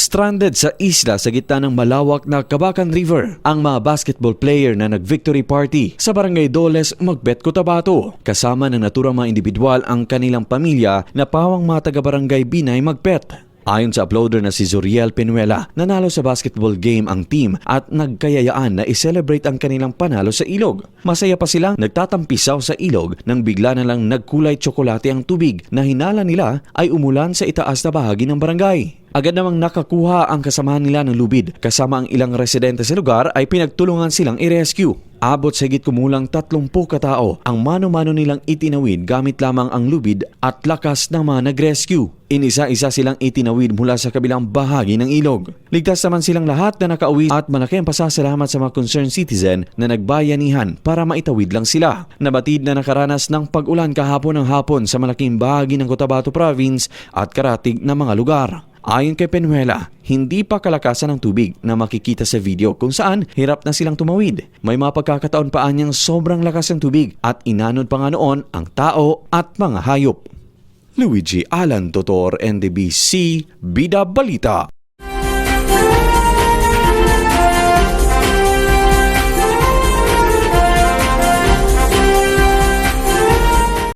Stranded sa isla sa gitna ng malawak na Kabakan River ang mga basketball player na nag-victory party sa Barangay Doles, Magbet, Cotabato. Kasama ng naturang mga individual ang kanilang pamilya na pawang mga taga-barangay Binay, Magbet. Ayon sa uploader na si Zuriel Penuela, nanalo sa basketball game ang team at nagkayayaan na i-celebrate ang kanilang panalo sa ilog. Masaya pa silang nagtatampisaw sa ilog nang bigla na lang nagkulay tsokolate ang tubig na hinala nila ay umulan sa itaas na bahagi ng barangay. Agad namang nakakuha ang kasamahan nila ng lubid kasama ang ilang residente sa lugar ay pinagtulungan silang i-rescue. Abot sa higit kumulang 30 katao ang mano-mano nilang itinawid gamit lamang ang lubid at lakas ng mga nag-rescue. Inisa-isa silang itinawid mula sa kabilang bahagi ng ilog. Ligtas naman silang lahat na nakauwi at malaki ang pasasalamat sa mga concerned citizen na nagbayanihan para maitawid lang sila. Nabatid na nakaranas ng pag-ulan kahapon ng hapon sa malaking bahagi ng Cotabato Province at karatig na mga lugar. Ayon kay Penuela, hindi pa kalakasan ng tubig na makikita sa video kung saan hirap na silang tumawid. May mga pagkakataon pa niyang sobrang lakas ng tubig at inanod pa nga noon ang tao at mga hayop. Luigi Alan Totor, NDBC, Bida Balita.